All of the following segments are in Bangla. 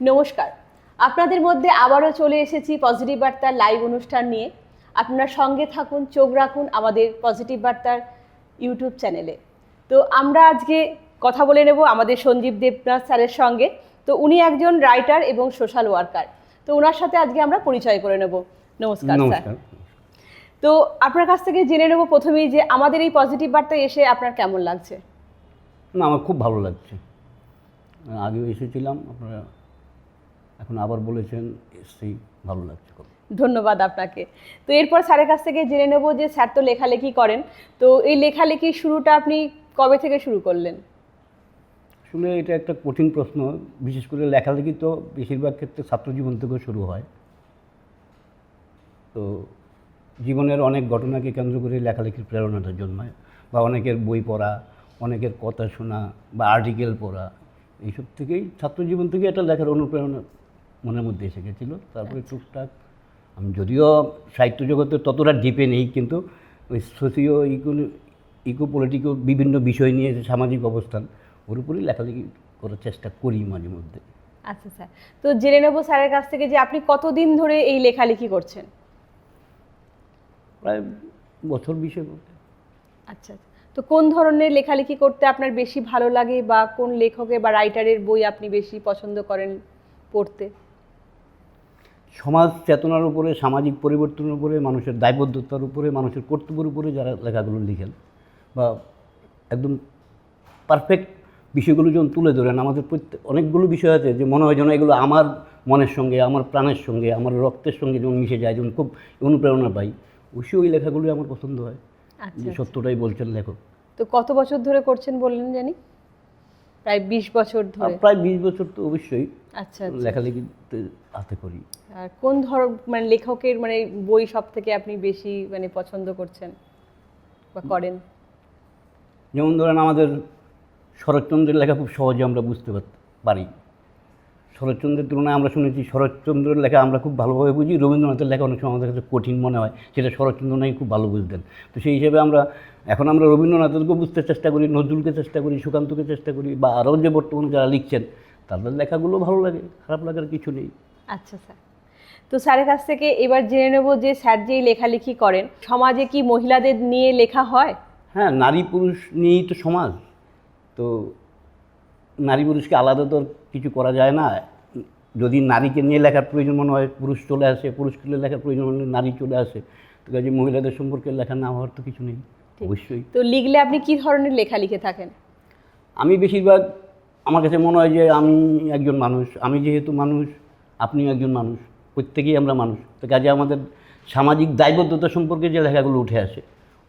নমস্কার। আপনাদের মধ্যে আবারও চলে এসেছি পজিটিভ বার্তার লাইভ অনুষ্ঠান নিয়ে। আপনারা সঙ্গে থাকুন চোখ রাখুন আমাদের পজিটিভ বার্তার ইউটিউব চ্যানেলে তো আমরা আজকে কথা বলে নেব আমাদের সঞ্জীব দেবনাথ স্যারের সঙ্গে। তো উনি একজন রাইটার এবং সোশ্যাল ওয়ার্কার তো ওনার সাথে আজকে আমরা পরিচয় করে নেব। নমস্কার স্যার। তো আপনার কাছ থেকে জেনে নেব প্রথমেই যে আমাদের এই পজিটিভ বার্তায় এসে আপনার কেমন লাগছে? না আমার খুব ভালো লাগছে। আগেও এসেছিলাম আপনারা এখন আবার বলেছেন এসেই ভালো লাগছে খুব। ধন্যবাদ আপনাকে। তো এরপর স্যারের কাছ থেকে জেনে নেব যে স্যার তো লেখালেখি করেন। তো এই লেখালেখির শুরুটা আপনি কবে থেকে শুরু করলেন? আসলে এটা একটা কঠিন প্রশ্ন। বিশেষ করে লেখালেখি তো বেশিরভাগ ক্ষেত্রে ছাত্রজীবন থেকে শুরু হয়। তো জীবনের অনেক ঘটনাকে কেন্দ্র করে লেখালেখির প্রেরণাটা জন্মায়। বা অনেকের বই পড়া অনেকের কথা শোনা বা আর্টিকেল পড়া এইসব থেকেই ছাত্রজীবন থেকে একটা লেখার অনুপ্রেরণা মনের মধ্যে এসে গেছিল। তারপরে টুকটাক আমি যদিও সাহিত্য জগতে ততটা ডিপে নেই কিন্তু ওই সোশিও ইকো ইকো পলিটিকো বিভিন্ন বিষয় নিয়ে যে সামাজিক অবস্থান ওর উপরেই লেখালেখি করার চেষ্টা করি মাঝে মধ্যে। আচ্ছা স্যার তো জেনে নেব স্যারের কাছ থেকে যে আপনি কতদিন ধরে এই লেখালেখি করছেন? প্রায় বছর বিষয় বলতে আচ্ছা আচ্ছা। তো কোন ধরনের লেখালেখি করতে আপনার বেশি ভালো লাগে বা কোন লেখকের বা রাইটারের বই আপনি বেশি পছন্দ করেন পড়তে? সমাজ চেতনার উপরে সামাজিক পরিবর্তনের উপরে মানুষের দায়বদ্ধতার উপরে মানুষের কর্তব্যের উপরে যারা লেখাগুলো লিখেন বা একদম পারফেক্ট বিষয়গুলো যখন তুলে ধরেন আমাদের প্রত্যেক অনেকগুলো বিষয় আছে যে মনে হয় যেন এগুলো আমার মনের সঙ্গে আমার প্রাণের সঙ্গে আমার রক্তের সঙ্গে যেমন মিশে যায় যেমন খুব অনুপ্রেরণা পাই অবশ্যই ওই লেখাগুলোই আমার পছন্দ হয়। আচ্ছা যে আচ্ছা। সত্যটাই বলছেন লেখক। তো কত বছর ধরে করছেন বললেন জানি? প্রায় বিশ বছর ধরে। প্রায় বিশ বছর তো অবশ্যই আচ্ছা লেখালেখি লেখালেখিতে হাতে করি। আর কোন ধর মানে লেখকের মানে বই সব থেকে আপনি বেশি মানে পছন্দ করছেন বা করেন? যেমন ধরেন আমাদের শরৎচন্দ্রের লেখা খুব সহজে আমরা বুঝতে পারি। শরৎচন্দ্রের তুলনায় আমরা শুনেছি শরৎচন্দ্রের লেখা আমরা খুব ভালোভাবে বুঝি রবীন্দ্রনাথের লেখা অনেক সময় আমাদের কাছে কঠিন মনে হয় সেটা শরৎচন্দ্র নাকি খুব ভালো বুঝতেন। তো সেই হিসেবে আমরা এখন আমরা রবীন্দ্রনাথকে বুঝতে চেষ্টা করি নজরুলকে চেষ্টা করি সুকান্তকে চেষ্টা করি বা আরও যে বর্তমানে যারা লিখছেন তাদের লেখাগুলো ভালো লাগে খারাপ লাগার কিছু নেই। আচ্ছা স্যার। তো স্যারের কাছ থেকে এবার জেনে নেব যে স্যার যেই লেখালেখি করেন সমাজে কি মহিলাদের নিয়ে লেখা হয়? হ্যাঁ নারী পুরুষ নিয়েই তো সমাজ। তো নারী পুরুষকে আলাদা তো কিছু করা যায় না। যদি নারীকে নিয়ে লেখার প্রয়োজন মনে হয় পুরুষ চলে আসে পুরুষকে নিয়ে লেখার প্রয়োজন মনে হয় নারী চলে আসে। তো কাজে মহিলাদের সম্পর্কে লেখা না হওয়ার তো কিছু নেই অবশ্যই। তো লিখলে আপনি কি ধরনের লেখা লিখে থাকেন? আমি বেশিরভাগ আমার কাছে মনে হয় যে আমি একজন মানুষ আমি যেহেতু মানুষ আপনিও একজন মানুষ প্রত্যেকেই আমরা মানুষ। তো কাজে আমাদের সামাজিক দায়বদ্ধতা সম্পর্কে যে লেখাগুলো উঠে আসে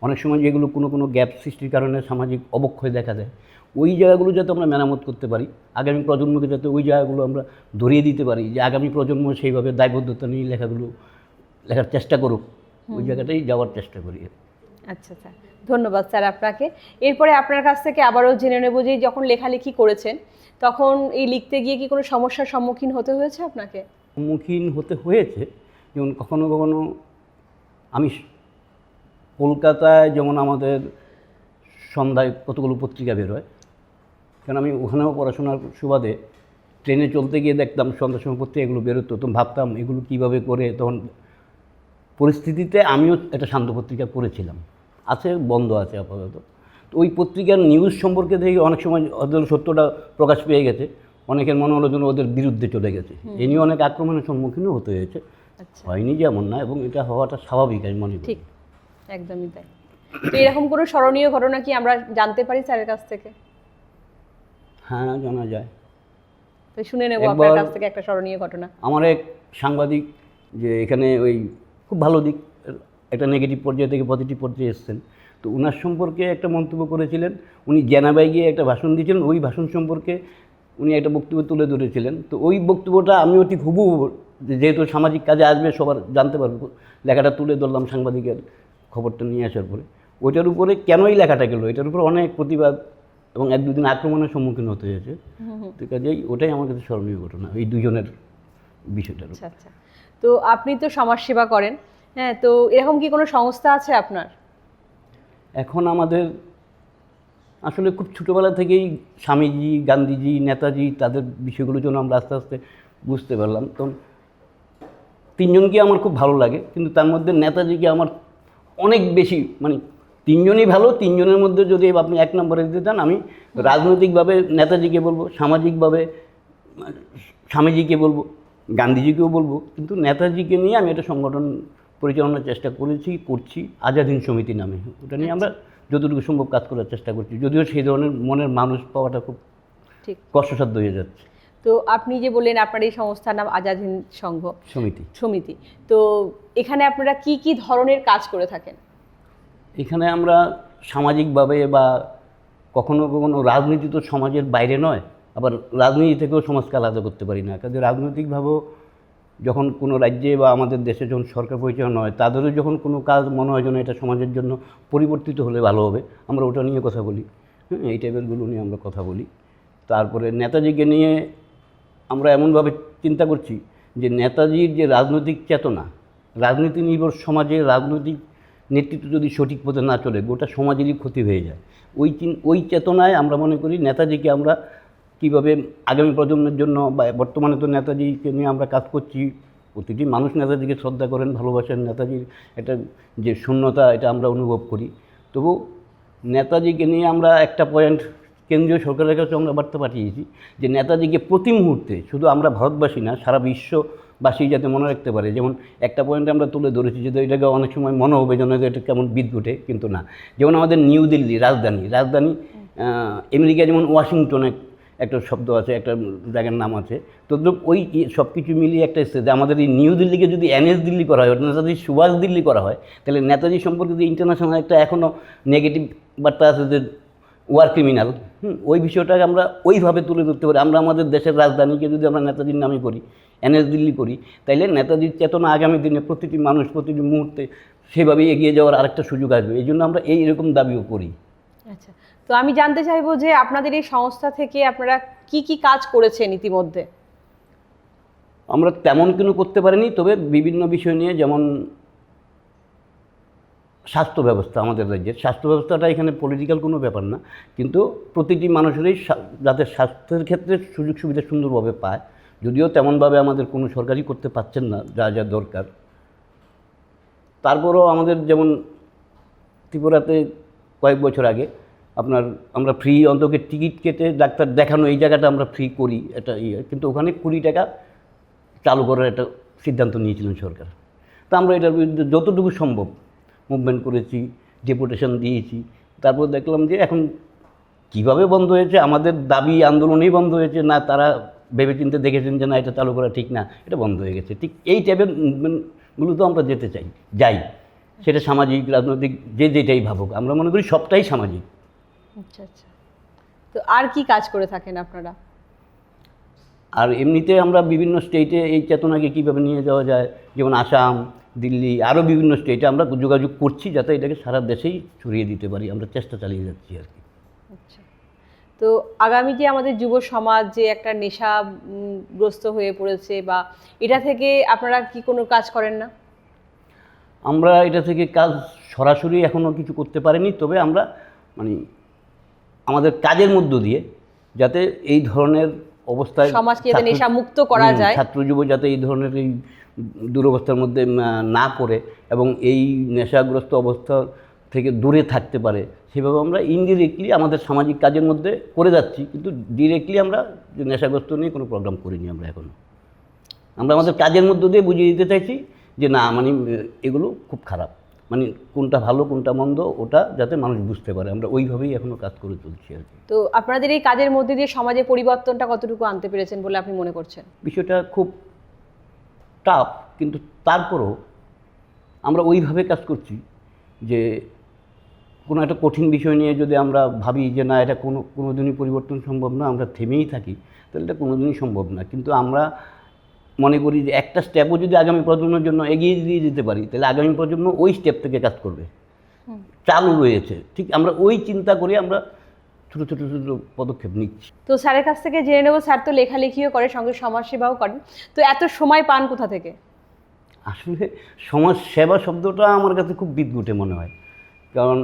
অনেক সময় যেগুলো কোনো কোনো গ্যাপ সৃষ্টির কারণে সামাজিক অবক্ষয় দেখা দেয়। ওই জায়গাগুলো যাতে আমরা মেরামত করতে পারি আগামী প্রজন্মকে যাতে ওই জায়গাগুলো আমরা ধরিয়ে দিতে পারি যে আগামী প্রজন্ম সেইভাবে দায়বদ্ধতা নিয়ে লেখাগুলো লেখার চেষ্টা করুক ওই জায়গাটাই যাওয়ার চেষ্টা করি। আচ্ছা স্যার ধন্যবাদ স্যার আপনাকে। এরপরে আপনার কাছ থেকে আবারও জেনে নেব যে যখন লেখালেখি করেছেন তখন এই লিখতে গিয়ে কি কোনো সমস্যার সম্মুখীন হতে হয়েছে আপনাকে? সম্মুখীন হতে হয়েছে যেমন কখনো কখনো আমি কলকাতায় যেমন আমাদের সন্ধ্যায় কতগুলো পত্রিকা বেরোয় কারণ আমি ওখানেও পড়াশোনার সুবাদে ট্রেনে চলতে গিয়ে দেখতাম সন্ধ্যার সময় পত্রিকাগুলো বেরোতো তখন ভাবতাম এগুলো কীভাবে করে তখন পরিস্থিতিতে আমিও একটা শান্ত পত্রিকা করেছিলাম আছে বন্ধ আছে আপাতত। তো ওই পত্রিকার নিউজ সম্পর্কে দেখে অনেক সময় ওদের সত্যটা প্রকাশ পেয়ে গেছে অনেকের মনে হলো যেন ওদের বিরুদ্ধে চলে গেছে। এ নিয়ে অনেক আক্রমণের সম্মুখীনও হতে হয়েছে। আচ্ছা। হয়নি যেমন না এবং এটা হওয়াটা স্বাভাবিক আমি মনে করি। ঠিক। একদমই তাই। তো এরকম কোনো স্মরণীয় ঘটনা কি আমরা জানতে পারি স্যারের কাছ থেকে? হ্যাঁ জানা যায়। তো শুনে নেব আপনার কাছ থেকে একটা স্মরণীয় ঘটনা। আমার এক সাংবাদিক যে এখানে ওই খুব ভালো দিক একটা নেগেটিভ পর্যায় থেকে পজিটিভ পর্যায়ে এসেছেন। তো ওনার সম্পর্কে একটা মন্তব্য করেছিলেন। উনি জেনাবাই গিয়ে একটা ভাষণ দিয়েছিলেন। ওই ভাষণ সম্পর্কে উনি একটা বক্তব্য তুলে ধরেছিলেন। তো ওই বক্তব্যটা আমিও ঠিক হুবু যেহেতু সামাজিক কাজে আসবে সবার জানতে পারব। লেখাটা তুলে ধরলাম সাংবাদিকের। খবরটা নিয়ে আসার পরে ওইটার উপরে কেনই লেখাটা গেলো? এটার উপরে অনেক প্রতিবাদ এবং এক দুদিন আক্রমণের সম্মুখীন হতে হয়েছে। তো কাজেই ওটাই আমার কাছে স্মরণীয় ঘটনা এই দুজনের বিষয়টার আচ্ছা আচ্ছা। তো আপনি তো সমাজসেবা করেন হ্যাঁ তো এরকম কি কোনো সংস্থা আছে আপনার? এখন আমাদের আসলে খুব ছোটোবেলা থেকেই স্বামীজি গান্ধীজি নেতাজি তাদের বিষয়গুলোর জন্য আমরা আস্তে আস্তে বুঝতে পারলাম। তখন তিনজনকে আমার খুব ভালো লাগে কিন্তু তার মধ্যে নেতাজিকে আমার অনেক বেশি মানে তিনজনই ভালো তিনজনের মধ্যে যদি আপনি এক নম্বরে দিতে চান আমি রাজনৈতিকভাবে নেতাজিকে বলব সামাজিকভাবে স্বামীজিকে বলব গান্ধীজিকেও বলব কিন্তু নেতাজিকে নিয়ে আমি একটা সংগঠন পরিচালনার চেষ্টা করেছি করছি আজাদ হিন্দ সমিতি নামে। ওটা নিয়ে আমরা যতটুকু সম্ভব কাজ করার চেষ্টা করছি যদিও সেই ধরনের মনের মানুষ পাওয়াটা খুব কষ্টসাধ্য হয়ে যাচ্ছে। তো আপনি যে বললেন আপনার এই সংস্থার নাম আজাদ হিন্দ সংঘ সমিতি। সমিতি। তো এখানে আপনারা কি কি ধরনের কাজ করে থাকেন? এখানে আমরা সামাজিকভাবে বা কখনো কখনো রাজনীতি তো সমাজের বাইরে নয় আবার রাজনীতি থেকেও সমাজকে আলাদা করতে পারি না। কাজে রাজনৈতিকভাবেও যখন কোনো রাজ্যে বা আমাদের দেশে যখন সরকার পরিচালনা হয় তাদেরও যখন কোনো কাজ মনে হয় যেন এটা সমাজের জন্য পরিবর্তিত হলে ভালো হবে আমরা ওটা নিয়ে কথা বলি। হ্যাঁ এই টাইপেরগুলো নিয়ে আমরা কথা বলি। তারপরে নেতাজিকে নিয়ে আমরা এমনভাবে চিন্তা করছি যে নেতাজির যে রাজনৈতিক চেতনা রাজনীতি নির্ভর সমাজে রাজনৈতিক নেতৃত্ব যদি সঠিক পথে না চলে, গোটা সমাজেরই ক্ষতি হয়ে যায়। ওই ওই চেতনায় আমরা মনে করি নেতাজিকে আমরা কীভাবে আগামী প্রজন্মের জন্য বা বর্তমানে তো নেতাজিকে নিয়ে আমরা কাজ করছি, প্রতিটি মানুষ নেতাজিকে শ্রদ্ধা করেন, ভালোবাসেন। নেতাজির একটা যে শূন্যতা, এটা আমরা অনুভব করি। তবু নেতাজিকে নিয়ে আমরা একটা পয়েন্ট কেন্দ্রীয় সরকারের কাছে আমরা বার্তা পাঠিয়েছি যে নেতাজিকে প্রতি মুহূর্তে শুধু আমরা ভারতবাসী না, সারা বিশ্ববাসী যাতে মনে রাখতে পারে। যেমন একটা পয়েন্টে আমরা তুলে ধরেছি যে এটাকে অনেক সময় মনে হবে যেন এটা কেমন বিদ্যুটে কিন্তু না। যেমন আমাদের নিউ দিল্লি, রাজধানী রাজধানী আমেরিকা যেমন ওয়াশিংটনে একটা শব্দ আছে, একটা জায়গার নাম আছে। তো ওই সব কিছু মিলিয়ে একটা স্টেজ আমাদের এই নিউ দিল্লিকে যদি এনএস দিল্লি করা হয় নেতাজি সুভাষ দিল্লি করা হয়, তাহলে নেতাজি সম্পর্কে যে ইন্টারন্যাশনাল একটা এখনও নেগেটিভ বার্তা আছে যে ওয়ার ক্রিমিনাল হুম ওই বিষয়টাকে আমরা ওইভাবে তুলে ধরতে পারি। আমরা আমাদের দেশের রাজধানীকে যদি আমরা নেতাজির নামে করি এনএস দিল্লি করি তাইলে নেতাজির চেতনা আগামী দিনে প্রতিটি মানুষ প্রতিটি মুহূর্তে সেভাবে এগিয়ে যাওয়ার আরেকটা সুযোগ আসবে। এই জন্য আমরা এই এরকম দাবিও করি। আচ্ছা তো আমি জানতে চাইব যে আপনাদের এই সংস্থা থেকে আপনারা কি কি কাজ করেছেন ইতিমধ্যে? আমরা তেমন কোনো করতে পারিনি তবে বিভিন্ন বিষয় নিয়ে যেমন স্বাস্থ্য ব্যবস্থা আমাদের রাজ্যের। স্বাস্থ্য ব্যবস্থাটা এখানে পলিটিক্যাল কোনো ব্যাপার না, কিন্তু প্রতিটি মানুষেরই যাতে স্বাস্থ্যের ক্ষেত্রে সুযোগ সুবিধা সুন্দরভাবে পায়, যদিও তেমনভাবে আমাদের কোনো সরকারই করতে পারছেন না, যা যা দরকার। তারপরও আমাদের যেমন ত্রিপুরাতে কয়েক বছর আগে আপনার আমরা ফ্রি অন্তকে টিকিট কেটে ডাক্তার দেখানো, এই জায়গাটা আমরা ফ্রি করি, এটা ইয়ে কিন্তু ওখানে কুড়ি টাকা চালু করার একটা সিদ্ধান্ত নিয়েছিলেন সরকার। তা আমরা এটার বিরুদ্ধে যতটুকু সম্ভব মুভমেন্ট করেছি ডেপুটেশন দিয়েছি। তারপর দেখলাম যে এখন কীভাবে বন্ধ হয়েছে? আমাদের দাবি আন্দোলনেই বন্ধ হয়েছে। না তারা ভেবেচিন্তে দেখেছেন যে না এটা চালু করা ঠিক না এটা বন্ধ হয়ে গেছে। ঠিক এই টাইপের মুভমেন্টগুলো তো আমরা যেতে চাই যাই। সেটা সামাজিক রাজনৈতিক যে যেটাই ভাবুক। আমরা মনে করি সবটাই সামাজিক। আচ্ছা আচ্ছা। তো আর কি কাজ করে থাকেন আপনারা? আর এমনিতে আমরা বিভিন্ন স্টেটে এই চেতনাকে কীভাবে নিয়ে যাওয়া যায়? যেমন আসাম দিল্লি আরও বিভিন্ন স্টেটে আমরা যোগাযোগ করছি যাতে এটাকে সারা দেশেই ছড়িয়ে দিতে পারি। আমরা চেষ্টা চালিয়ে যাচ্ছি আর কি। আচ্ছা। তো আগামী যে আমাদের যুব সমাজ যে একটা নেশা উম, গ্রস্ত হয়ে পড়েছে বা এটা থেকে আপনারা কি কোনো কাজ করেন না? আমরা এটা থেকে কাজ সরাসরি এখনও কিছু করতে পারিনি তবে আমরা মানে আমাদের কাজের মধ্য দিয়ে যাতে এই ধরনের অবস্থায় সমাজকে নেশা মুক্ত করা যায়। ছাত্র যুব যাতে এই ধরনের এই দুরবস্থার মধ্যে না পড়ে এবং এই নেশাগ্রস্ত অবস্থা থেকে দূরে থাকতে পারে সেভাবে আমরা ইনডিরেক্টলি আমাদের সামাজিক কাজের মধ্যে করে যাচ্ছি কিন্তু ডিরেক্টলি আমরা নেশাগ্রস্ত নিয়ে কোনো প্রোগ্রাম করিনি আমরা এখনও আমরা আমাদের কাজের মধ্য দিয়ে বুঝিয়ে দিতে চাইছি যে না মানে এগুলো খুব খারাপ। মানে কোনটা ভালো কোনটা মন্দ ওটা যাতে মানুষ বুঝতে পারে। আমরা ওইভাবেই এখনও কাজ করে চলছি আর কি। তো আপনাদের এই কাজের মধ্যে দিয়ে সমাজে পরিবর্তনটা কতটুকু আনতে পেরেছেন বলে আপনি মনে করছেন? বিষয়টা খুব টাফ কিন্তু তারপরও আমরা ওইভাবে কাজ করছি যে কোনো একটা কঠিন বিষয় নিয়ে যদি আমরা ভাবি যে না এটা কোনো কোনো দিনই পরিবর্তন সম্ভব না আমরা থেমেই থাকি তাহলে এটা কোনো দিনই সম্ভব না। কিন্তু আমরা মনে করি যে একটা স্টেপও যদি আগামী প্রজন্মের জন্য এগিয়ে দিয়ে দিতে পারি তাহলে আগামী প্রজন্ম ওই স্টেপ থেকে কাজ করবে। চালু রয়েছে। ঠিক আমরা ওই চিন্তা করে আমরা ছোটো ছোটো ছোটো পদক্ষেপ নিচ্ছি। তো স্যারের কাছ থেকে জেনে নেব স্যার তো লেখালেখিও করে সঙ্গে সমাজসেবাও করেন। তো এত সময় পান কোথা থেকে? আসলে সমাজ সেবা শব্দটা আমার কাছে খুব বিদঘুটে মনে হয়। কারণ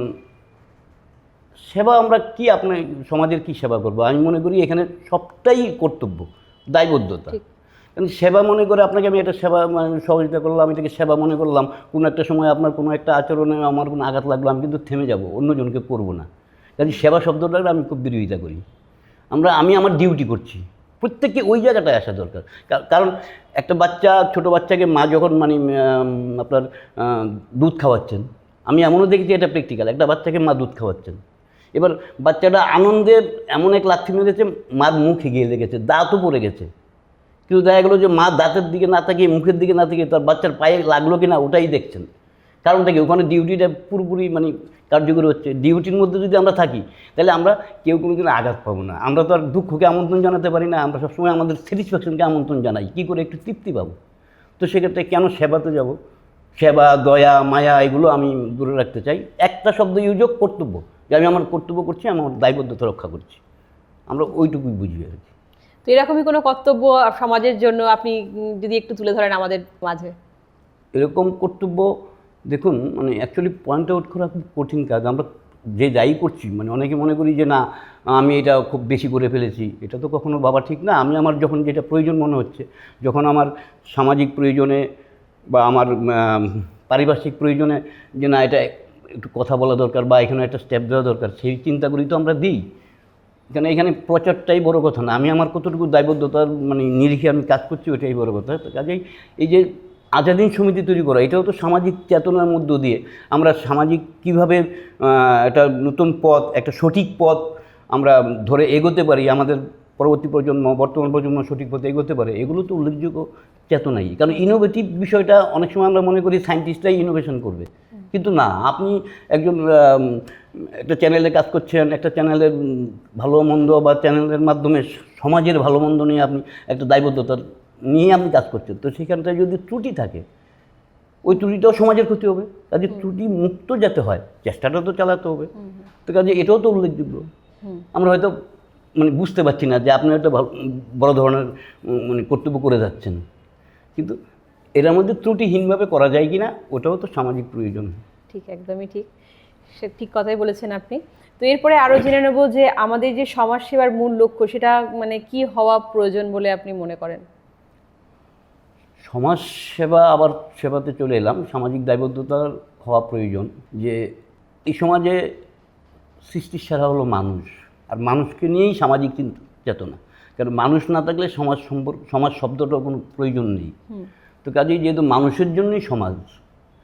সেবা আমরা কি আপনার সমাজের কি সেবা করব? আমি মনে করি এখানে সবটাই কর্তব্য দায়বদ্ধতা। কারণ সেবা মনে করে আপনাকে আমি একটা সেবা মানে সহযোগিতা করলাম আমি এটাকে সেবা মনে করলাম কোনো একটা সময় আপনার কোনো একটা আচরণে আমার কোনো আঘাত লাগল আমি কিন্তু থেমে যাব অন্যজনকে করব না। কাজে সেবা শব্দটাকে আমি খুব বিরোধিতা করি। আমরা, আমি আমার ডিউটি করছি। প্রত্যেককে ওই জায়গাটায় আসা দরকার। কারণ একটা বাচ্চা, ছোট বাচ্চাকে মা যখন মানে আপনার দুধ খাওয়াচ্ছেন, আমি এমনও দেখেছি এটা প্র্যাকটিক্যাল একটা বাচ্চাকে মা দুধ খাওয়াচ্ছেন। এবার বাচ্চাটা আনন্দে এমন এক লাথি মেরেছে, মার মুখে গিয়ে লেগেছে, দাঁতও পড়ে গেছে। কিন্তু দেখা গেলো যে মা দাঁতের দিকে না তাকিয়ে, মুখের দিকে না তাকিয়ে তার বাচ্চার পায়ে লাগল কি না ওটাই দেখছেন। কারণটা কি? ওখানে ডিউটিটা পুরোপুরি মানে কার্যকরী হচ্ছে। ডিউটির মধ্যে যদি আমরা থাকি তাহলে আমরা কেউ কোনো দিন আঘাত পাবো না। আমরা তো আর দুঃখকে আমন্ত্রণ জানাতে পারি না আমরা সবসময় আমাদের স্যাটিসফ্যাকশনকে আমন্ত্রণ জানাই। কী করে একটু তৃপ্তি পাবো? তো সেক্ষেত্রে কেন সেবাতে যাব? সেবা দয়া মায়া এগুলো আমি দূরে রাখতে চাই। একটা শব্দ ইউজ কর্তব্য। যে আমি আমার কর্তব্য করছি আমি আমার দায়বদ্ধতা রক্ষা করছি। আমরা ওইটুকুই বুঝি আর কি। তো এরকমই কোনো কর্তব্য সমাজের জন্য আপনি যদি একটু তুলে ধরেন আমাদের মাঝে? এরকম কর্তব্য দেখুন মানে অ্যাকচুয়ালি পয়েন্ট আউট করা খুব কঠিন কাজ। আমরা যে যাই করছি মানে অনেকে মনে করি যে, না, আমি এটা খুব বেশি করে ফেলেছি। এটা তো কখনো বাবা ঠিক না। আমি আমার যখন যেটা প্রয়োজন মনে হচ্ছে, যখন আমার সামাজিক প্রয়োজনে বা আমার পারিপার্শ্বিক প্রয়োজনে যে, না, এটা একটু কথা বলা দরকার বা এখানে একটা স্টেপ দেওয়া দরকার, সেই চিন্তাগুলি তো আমরা দিই। কেন, এখানে প্রচারটাই বড় কথা না। আমি আমার কতটুকু দায়বদ্ধতার মানে নিরিখে আমি কাজ করছি ওটাই বড় কথা। কাজেই এই যে আজাদিন সমিতি তৈরি করা, এটাও তো সামাজিক চেতনার মধ্য দিয়ে। আমরা সামাজিক কীভাবে একটা নতুন পথ, একটা সঠিক পথ আমরা ধরে এগোতে পারি, আমাদের পরবর্তী প্রজন্ম, বর্তমান প্রজন্ম সঠিক পথে এগোতে পারে, এগুলো তো উল্লেখযোগ্য চেতনাই। কারণ ইনোভেটিভ বিষয়টা অনেক সময় আমরা মনে করি সায়েন্টিস্টরাই ইনোভেশন করবে। কিন্তু না, আপনি একজন একটা চ্যানেলে কাজ করছেন, একটা চ্যানেলের ভালো মন্দ বা চ্যানেলের মাধ্যমে সমাজের ভালো মন্দ নিয়ে আপনি একটা দায়বদ্ধতার নিয়ে আপনি কাজ করছেন তো সেখানটায় যদি ত্রুটি থাকে ওই ত্রুটিটাও সমাজের ক্ষতি হবে। কাজে ত্রুটি মুক্ত যাতে হয় চেষ্টাটা তো চালাতে হবে। তো কাজে এটাও তো উল্লেখযোগ্য। আমরা হয়তো মানে বুঝতে পারছি না যে আপনি একটা ভালো- বড় ধরনের মানে কর্তব্য করে যাচ্ছেন। কিন্তু এটার মধ্যে ত্রুটিহীনভাবে করা যায় কি না ওটাও তো সামাজিক প্রয়োজন। ঠিক একদমই ঠিক। সে ঠিক কথাই বলেছেন আপনি। তো এরপরে আরও জেনে নেব যে আমাদের যে সমাজ সেবার মূল লক্ষ্য সেটা মানে কি হওয়া প্রয়োজন বলে আপনি মনে করেন? সমাজ সেবা আবার সেবাতে চলে এলাম। সামাজিক দায়বদ্ধতার হওয়া প্রয়োজন যে এই সমাজে সৃষ্টির সেরা হলো মানুষ। আর মানুষকে নিয়েই সামাজিক চিন্তা চেতনা কারণ মানুষ না থাকলে সমাজ সম্পর্ক সমাজ শব্দটার কোনো প্রয়োজন নেই। তো কাজেই যেহেতু মানুষের জন্যই সমাজ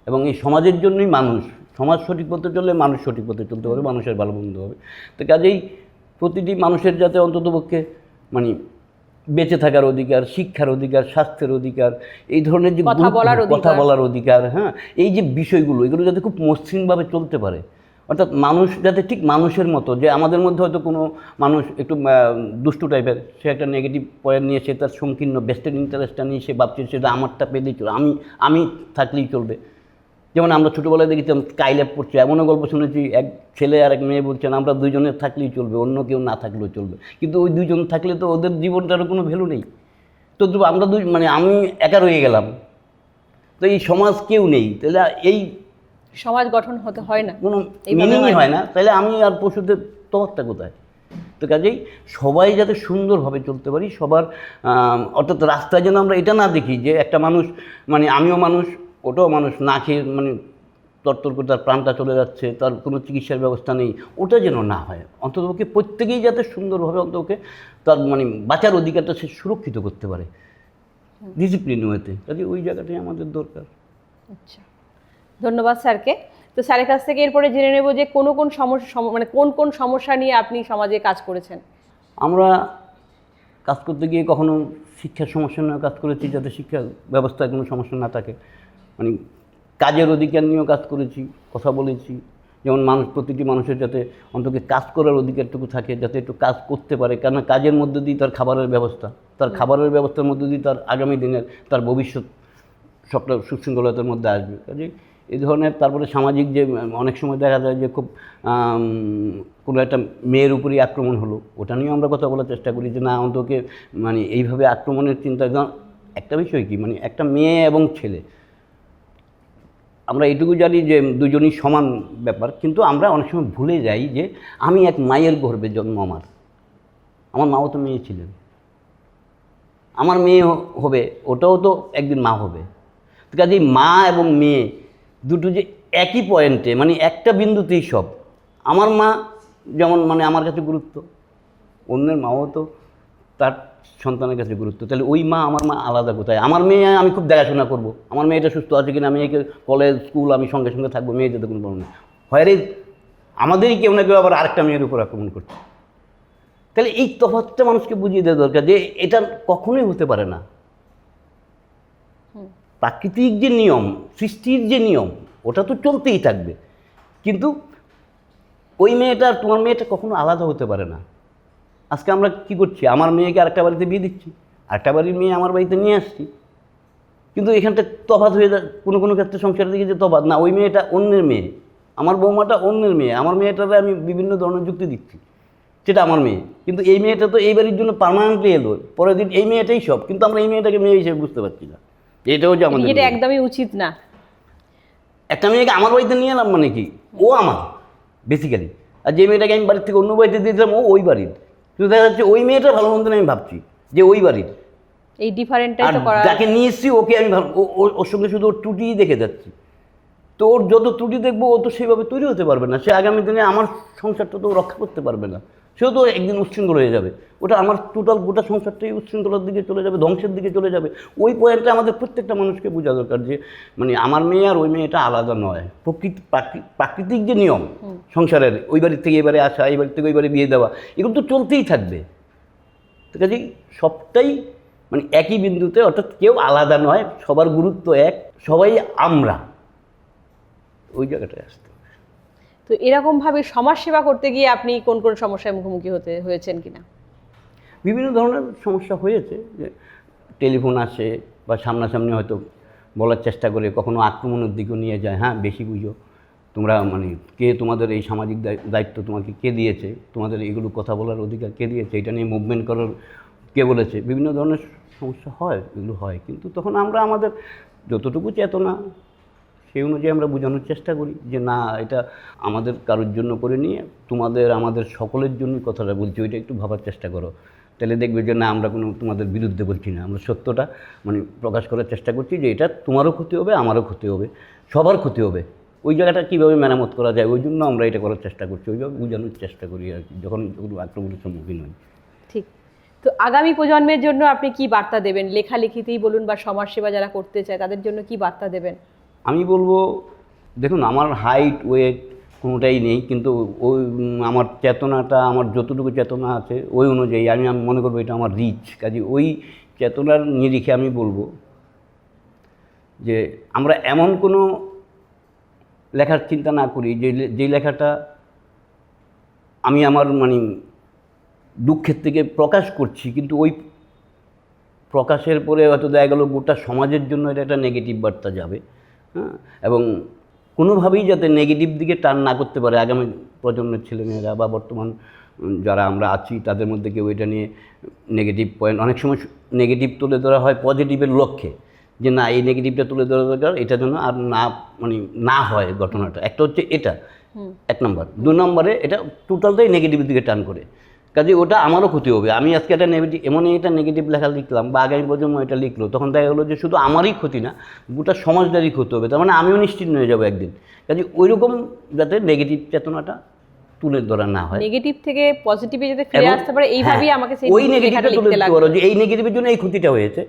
এবং এই সমাজের জন্যই মানুষ সমাজ সঠিক পথে চললে মানুষ সঠিক পথে চলতে পারবে মানুষের ভালো মন্দ হবে। তো কাজেই প্রতিটি মানুষের যাতে অন্ততপক্ষে মানে বেঁচে থাকার অধিকার শিক্ষার অধিকার স্বাস্থ্যের অধিকার এই ধরনের যে কথা বলার অধিকার। হ্যাঁ এই যে বিষয়গুলো এগুলো যাতে খুব মসৃণভাবে চলতে পারে অর্থাৎ মানুষ যাতে ঠিক মানুষের মতো যে আমাদের মধ্যে হয়তো কোনো মানুষ একটু দুষ্টু টাইপের সে একটা নেগেটিভ পয়েন্ট নিয়ে সে তার সংকীর্ণ বেস্টেড ইন্টারেস্টটা নিয়ে সে ভাবছে সেটা আমারটা পেলেই চলবে আমি আমি থাকলেই চলবে যেমন আমরা ছোটোবেলায় দেখেছিলাম স্কাইল্যাব পড়ছে এমনও গল্প শুনেছি এক ছেলে আর এক মেয়ে বলছেন আমরা দুজনের থাকলেই চলবে অন্য কেউ না থাকলেও চলবে। কিন্তু ওই দুজন থাকলে তো ওদের জীবনটারও কোনো ভ্যালু নেই। তো তবু আমরা দুই মানে আমি একা রয়ে গেলাম। তো এই সমাজ কেউ নেই তাহলে এই সমাজ গঠন হতে হয় না। কোনো মিনিংই হয় না। তাহলে আমি আর পশুদের তফাৎটা কোথায়? তো কাজেই সবাই যাতে সুন্দরভাবে চলতে পারি সবার অর্থাৎ রাস্তায় যেন আমরা এটা না দেখি যে একটা মানুষ মানে আমিও মানুষ ওটাও মানুষ না খেয়ে মানে তরতর করে তার প্রাণটা চলে যাচ্ছে তার কোনো চিকিৎসার ব্যবস্থা নেই ওটা যেন না হয়। অন্ততপক্ষে প্রত্যেকেই যাতে সুন্দরভাবে অন্ততপক্ষে তার মানে বাঁচার অধিকারটা সে সুরক্ষিত করতে পারে। ডিসিপ্লিন ওয়েতে কাজে ওই জায়গাটাই আমাদের দরকার। আচ্ছা। ধন্যবাদ স্যারকে। তো স্যারের কাছ থেকে এরপরে জেনে নেব যে কোন কোন সমস্যা মানে কোন কোন সমস্যা নিয়ে আপনি সমাজে কাজ করেছেন? আমরা কাজ করতে গিয়ে কখনো শিক্ষার সমস্যা নিয়েও কাজ করেছি যাতে শিক্ষা ব্যবস্থায় কোনো সমস্যা না থাকে। মানে কাজের অধিকার নিয়েও কাজ করেছি, কথা বলেছি। যেমন মানুষ, প্রতিটি মানুষের যাতে অন্তত কাজ করার অধিকারটুকু থাকে, যাতে একটু কাজ করতে পারে। কেননা কাজের মধ্যে দিয়ে তার খাবারের ব্যবস্থা, তার খাবারের ব্যবস্থার মধ্যে দিয়ে তার আগামী দিনের, তার ভবিষ্যৎ সবটা সুশৃঙ্খলতার মধ্যে আসবে। কাজে এই ধরনের তারপরে সামাজিক যে, অনেক সময় দেখা যায় যে খুব কোনো একটা মেয়ের উপরই আক্রমণ হলো, ওটা নিয়েও আমরা কথা বলার চেষ্টা করি যে, না, অন্তকে মানে এইভাবে আক্রমণের চিন্তা একটা বিষয় কি? মানে একটা মেয়ে এবং ছেলে আমরা এটুকু জানি যে দুজনই সমান ব্যাপার, কিন্তু আমরা অনেক সময় ভুলে যাই যে আমি এক মায়ের গর্ভে জন্ম আমার। আমার মাও তো মেয়ে ছিলেন। আমার মেয়ে হবে, ওটাও তো একদিন মা হবে। কাজেই মা এবং মেয়ে দুটো যে একই পয়েন্টে মানে একটা বিন্দুতেই সব। আমার মা যেমন মানে আমার কাছে গুরুত্ব, অন্যের মাও তো তার সন্তানের কাছে গুরুত্ব। তাহলে ওই মা আমার মা আলাদা কোথায়? আমার মেয়ে আমি খুব দেখাশোনা করব। আমার মেয়েটা সুস্থ আছে কিনা? মেয়েকে কলেজ স্কুল আমি সঙ্গে সঙ্গে থাকব মেয়ে যেতে কোনো প্রবলেম নেই। হয় রে আমাদেরই কেউ না কেউ আবার আরেকটা মেয়ের উপর আক্রমণ করছে। তাহলে এই তফাৎটা মানুষকে বুঝিয়ে দেওয়া দরকার যে এটা কখনোই হতে পারে না। প্রাকৃতিক যে নিয়ম সৃষ্টির যে নিয়ম ওটা তো চলতেই থাকবে। কিন্তু ওই মেয়েটা আর তোমার মেয়েটা কখনো আলাদা হতে পারে না। আজকে আমরা কি করছি? আমার মেয়েকে আরেকটা বাড়িতে বিয়ে দিচ্ছি। আরেকটা বাড়ির মেয়ে আমার বাড়িতে নিয়ে আসছি। কিন্তু এখানটা তফাৎ হয়ে যায় কোনো কোনো ক্ষেত্রে সংসারের দিকে যে তফাৎ না ওই মেয়েটা অন্যের মেয়ে আমার বৌমাটা অন্যের মেয়ে আমার মেয়েটারে আমি বিভিন্ন ধরনের যুক্তি দিচ্ছি সেটা আমার মেয়ে। কিন্তু এই মেয়েটা তো এই বাড়ির জন্য পার্মানেন্টলি এলো। পরের দিন এই মেয়েটাই সব কিন্তু আমরা এই মেয়েটাকে মেয়ে হিসেবে বুঝতে পারছি না। এটাও যে আমাদের এটা একদমই উচিত না। একটা মেয়েকে আমার বাড়িতে নিয়ে এলাম মানে কি? ও আমার বেসিক্যালি আর যে মেয়েটাকে আমি বাড়ির থেকে অন্য বাড়িতে দিয়েছিলাম ও ওই বাড়ির। কিন্তু দেখা যাচ্ছে ওই মেয়েটা ভালো মন্দ আমি ভাবছি যে ওই বাড়ির। এই ডিফারেন্টটাই আর তো করা যাকে নিয়ে এসছি ওকে আমি ওর সঙ্গে শুধু ওর ত্রুটিই দেখে যাচ্ছি। তো ওর যত ত্রুটি দেখব ও তো সেইভাবে তৈরি হতে পারবে না। সে আগামী দিনে আমার সংসারটা তো রক্ষা করতে পারবে না। সেও তো একদিন উচ্ছৃঙ্খল হয়ে যাবে। ওটা আমার টোটাল গোটা সংসারটাই উচ্ছৃঙ্খলার দিকে চলে যাবে ধ্বংসের দিকে চলে যাবে। ওই পয়েন্টটা আমাদের প্রত্যেকটা মানুষকে বোঝা দরকার যে মানে আমার মেয়ে আর ওই মেয়েটা আলাদা নয়। প্রকৃতি প্রাকৃ- প্রাকৃতিক যে নিয়ম সংসারের ওই বাড়ির থেকে এবারে আসা এই বাড়ির থেকে ওই বাড়ি বিয়ে দেওয়া এগুলো তো চলতেই থাকবে। ঠিক আছে সবটাই মানে একই বিন্দুতে অর্থাৎ কেউ আলাদা নয় সবার গুরুত্ব এক সবাই আমরা। ওই জায়গাটায় আসতে। তো এরকম ভাবে সমাজ সেবা করতে গিয়ে আপনি কোন কোন সমস্যার মুখোমুখি হতে হয়েছেন কিনা? বিভিন্ন ধরনের সমস্যা হয়েছে যে টেলিফোন আসে বা সামনাসামনি হয়তো বলার চেষ্টা করে কখনো আক্রমণের দিকেও নিয়ে যায়। হ্যাঁ বেশি বুঝো। তোমরা মানে কে তোমাদের এই সামাজিক দায়- দায়িত্ব তোমাকে কে দিয়েছে? তোমাদের এগুলো কথা বলার অধিকার কে দিয়েছে? এটা নিয়ে মুভমেন্ট করার কে বলেছে? বিভিন্ন ধরনের সমস্যা হয়, এগুলো হয়। কিন্তু তখন আমরা আমাদের যতটুকু চেতনা সেই অনুযায়ী আমরা বোঝানোর চেষ্টা করি যে না, এটা আমাদের কারোর জন্য করে নিয়ে তোমাদের, আমাদের সকলের জন্য কথাটা বলছি, ওইটা একটু ভাবার চেষ্টা করো। তাহলে দেখবে যে না, আমরা কোনো তোমাদের বিরুদ্ধে বলছি না। আমরা সত্যটা মানে প্রকাশ করার চেষ্টা করছি যে এটা তোমারও ক্ষতি হবে, আমারও ক্ষতি হবে, সবার ক্ষতি হবে। ওই জায়গাটা কীভাবে মেরামত করা যায়, ওই জন্য আমরা এটা করার চেষ্টা করছি, ওইভাবে বোঝানোর চেষ্টা করি আর কি, যখন কোনো আক্রমণের সম্মুখীন হই। ঠিক। তো আগামী প্রজন্মের জন্য আপনি কি বার্তা দেবেন? লেখালেখিতেই বলুন বা সমাজ সেবা যারা করতে চায়, তাদের জন্য কি বার্তা দেবেন? আমি বলব, দেখুন, আমার হাইট ওয়েট কোনোটাই নেই, কিন্তু ওই আমার চেতনাটা, আমার যতটুকু চেতনা আছে, ওই অনুযায়ী আমি আমি মনে করব এটা আমার রিচ কাজে ওই চেতনার নিরিখে আমি বলব যে, আমরা এমন কোনো লেখার চিন্তা না করি যে যে লেখাটা আমি আমার মানে দুঃখের থেকে প্রকাশ করছি, কিন্তু ওই প্রকাশের পরে হয়তো দেখা গেল গোটা সমাজের জন্য এটা একটা নেগেটিভ বার্তা যাবে। হ্যাঁ? এবং কোনোভাবেই যাতে নেগেটিভ দিকে টান না করতে পারে আগামী প্রজন্মের ছেলেমেয়েরা বা বর্তমান যারা আমরা আছি তাদের মধ্যে কেউ এটা নিয়ে নেগেটিভ পয়েন্ট অনেক সময় নেগেটিভ তুলে ধরা হয় পজিটিভের লক্ষ্যে। যে না এই নেগেটিভটা তুলে ধরা দরকার এটা যেন আর না মানে না হয় ঘটনাটা। একটা হচ্ছে এটা এক নম্বর। দু নম্বরে এটা টোটালটাই নেগেটিভের দিকে টান করে। কাজে ওটা আমারও ক্ষতি হবে। আমি আজকে একটা নেগেটিভ এমনই একটা নেগেটিভ লেখা লিখলাম বা আগামী প্রজন্ম এটা লিখলো তখন দেখা গেলো যে শুধু আমারই ক্ষতি না গোটা সমাজদারই ক্ষতি হবে। তার মানে আমিও নিশ্চিন্ন হয়ে যাব একদিন। কাজে ওইরকম যাতে নেগেটিভ চেতনাটা তুলে ধরা না হয়। নেগেটিভ থেকে পজিটিভে যাতে ফিরে আসতে পারে এইভাবেই হ্যাঁ, আমাকে সেই ওই নেগেটিভটা তুলে দিতে পারো যে এই নেগেটিভের জন্য এই ক্ষতিটা হয়েছে।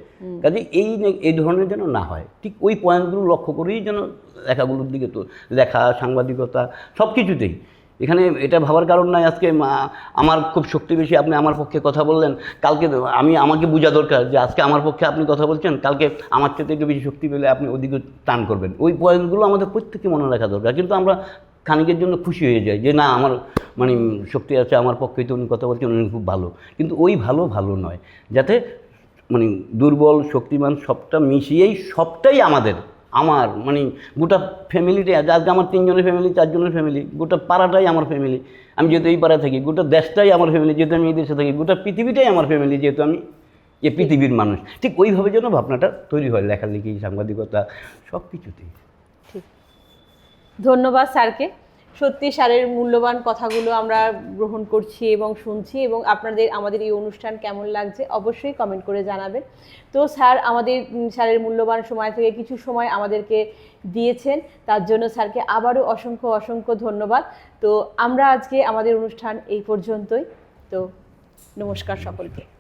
কাজে এই এই ধরনের যেন না হয়। ঠিক ওই পয়েন্টগুলো লক্ষ্য করেই যেন লেখাগুলোর দিকে তো লেখা সাংবাদিকতা সব কিছুতেই এখানে এটা ভাবার কারণ নাই আজকে আমার খুব শক্তি বেশি, আপনি আমার পক্ষে কথা বললেন। কালকে আমি, আমাকে বোঝা দরকার যে আজকে আমার পক্ষে আপনি কথা বলছেন, কালকে আমার একটু বেশি শক্তি পেলে আপনি ওদিকে টান করবেন। ওই পয়েন্টগুলো আমাদের প্রত্যেককে মনে রাখা দরকার, কিন্তু আমরা খানিকের জন্য খুশি হয়ে যাই যে না, আমার মানে শক্তি আছে, আমার পক্ষে তো উনি কথা বলছেন, উনি খুব ভালো। কিন্তু ওই ভালো ভালো নয়, যাতে মানে দুর্বল, শক্তিমান সবটা মিশিয়েই সবটাই আমাদের আমার মানে গোটা ফ্যামিলিটাই আজকে আমার তিনজনের ফ্যামিলি চারজনের ফ্যামিলি গোটা পাড়াটাই আমার ফ্যামিলি আমি যেহেতু এই পাড়ায় থাকি, গোটা দেশটাই আমার ফ্যামিলি যেহেতু আমি এই দেশে থাকি, গোটা পৃথিবীটাই আমার ফ্যামিলি যেহেতু আমি এ পৃথিবীর মানুষ। ঠিক ওইভাবে যেন ভাবনাটা তৈরি হয়, লেখালেখি, সাংবাদিকতা সব কিছুতেই ঠিক। ধন্যবাদ স্যারকে। সত্যি স্যারের মূল্যবান কথাগুলো আমরা গ্রহণ করছি এবং শুনছি এবং আপনাদের, আমাদের এই অনুষ্ঠান কেমন লাগছে অবশ্যই কমেন্ট করে জানাবেন। তো স্যার, আমাদের স্যারের মূল্যবান সময় থেকে কিছু সময় আমাদেরকে দিয়েছেন, তার জন্য স্যারকে আবারও অসংখ্য অসংখ্য ধন্যবাদ। তো আমরা আজকে আমাদের অনুষ্ঠান এই পর্যন্তই। তো নমস্কার সকলকে।